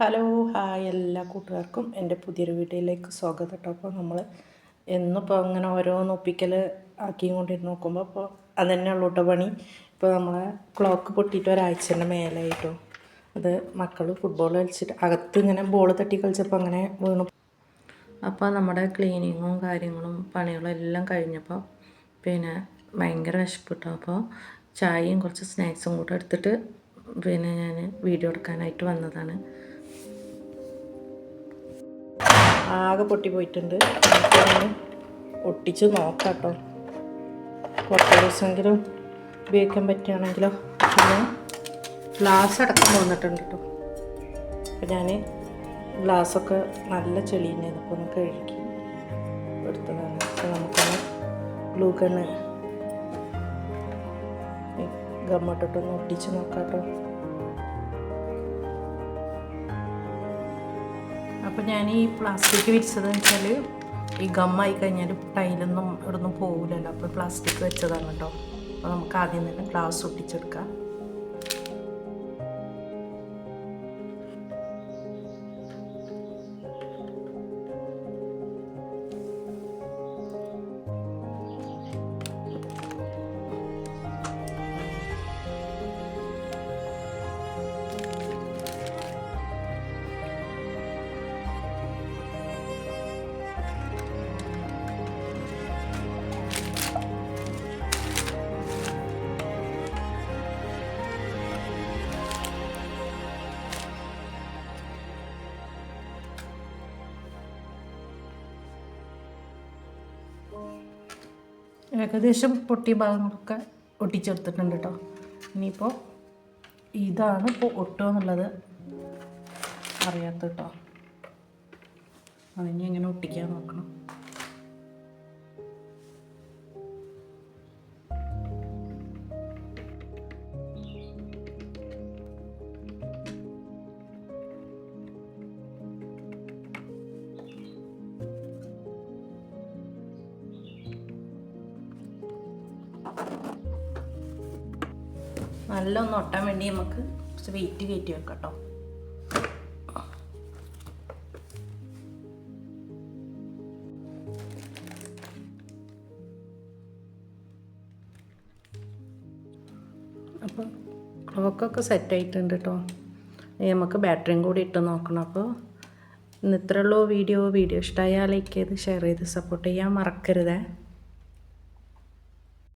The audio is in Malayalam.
ഹലോ ഹായ് എല്ലാ കൂട്ടുകാർക്കും എന്റെ പുതിയൊരു വീഡിയോയിലേക്ക് സ്വാഗതം കേട്ടോ. അപ്പോൾ നമ്മൾ എന്നിപ്പോൾ അങ്ങനെ ഓരോന്ന് ഒപ്പിക്കൽ ആക്കിക്കൊണ്ടിരുന്ന് നോക്കുമ്പോൾ അപ്പോൾ അത് തന്നെ ഉള്ളൂ കേട്ടോ പണി. ഇപ്പോൾ നമ്മളെ ക്ലോക്ക് പൊട്ടിയിട്ട് ഒരാഴ്ചന്റെ മേലായിട്ടോ. അത് മക്കൾ ഫുട്ബോൾ കളിച്ചിട്ട് അകത്ത് ഇങ്ങനെ ബോൾ തട്ടി കളിച്ചപ്പോൾ അങ്ങനെ വീണു. അപ്പോൾ നമ്മുടെ ക്ലീനിങ്ങും കാര്യങ്ങളും പണികളും എല്ലാം കഴിഞ്ഞപ്പോൾ പിന്നെ ഭയങ്കര വിശപ്പ് അപ്പോൾ ചായയും കുറച്ച് സ്നാക്സും കൂടെ എടുത്തിട്ട് പിന്നെ ഞാൻ വീഡിയോ എടുക്കാനായിട്ട് വന്നതാണ്. ആകെ പൊട്ടി പോയിട്ടുണ്ട് നമുക്കൊന്ന് ഒട്ടിച്ച് നോക്കാം കേട്ടോ കുറച്ച് ദിവസമെങ്കിലും ഉപയോഗിക്കാൻ പറ്റുകയാണെങ്കിലോ? പിന്നെ ഗ്ലാസ് അടക്കം വന്നിട്ടുണ്ട് കേട്ടോ. അപ്പോൾ ഞാൻ ഗ്ലാസ്സൊക്കെ നല്ല ചെളിയുണ്ടായിരുന്നു അപ്പോൾ ഒന്ന് കഴുകി എടുത്തതാണ്. അപ്പോൾ നമുക്കൊന്ന് ഗ്ലൂ ഗണ്ണ് ഒട്ടിച്ച് നോക്കാം കേട്ടോ അപ്പോൾ ഞാൻ ഈ പ്ലാസ്റ്റിക് വിരിച്ചതെന്ന് വെച്ചാൽ ഈ ഗമ്മായി കഴിഞ്ഞാൽ ടൈലൊന്നും ഇവിടുന്ന് പോകില്ലല്ലോ അപ്പോൾ പ്ലാസ്റ്റിക് വെച്ചതാണ് കേട്ടോ അപ്പോൾ നമുക്ക് ആദ്യം തന്നെ ഗ്ലാസ് ഒട്ടിച്ചെടുക്കാം. ഏകദേശം പൊട്ടിയ ഭാഗങ്ങളൊക്കെ ഒട്ടിച്ചെടുത്തിട്ടുണ്ട് കേട്ടോ. ഇനിയിപ്പോൾ ഇതാണ് ഇപ്പോൾ ഒട്ടുക എന്നുള്ളത് അറിയാത്ത കേട്ടോ. അതിനി എങ്ങനെ ഒട്ടിക്കാൻ നോക്കണം. നല്ല ഒന്ന് ഒട്ടാൻ വേണ്ടി നമുക്ക് കുറച്ച് വെയിറ്റ് കയറ്റി വെക്കാം കേട്ടോ അപ്പോൾ ക്ലോക്കൊക്കെ സെറ്റ് ആയിട്ടുണ്ട് കേട്ടോ നമുക്ക് ബാറ്ററിയും കൂടി ഇട്ട് നോക്കണം. അപ്പോൾ ഇന്ന് ഇത്രയുള്ളൂ വീഡിയോ വീഡിയോ ഇഷ്ടമായാൽ ലൈക്ക് ചെയ്ത് ഷെയർ ചെയ്ത് സപ്പോർട്ട് ചെയ്യാൻ മറക്കരുതേ.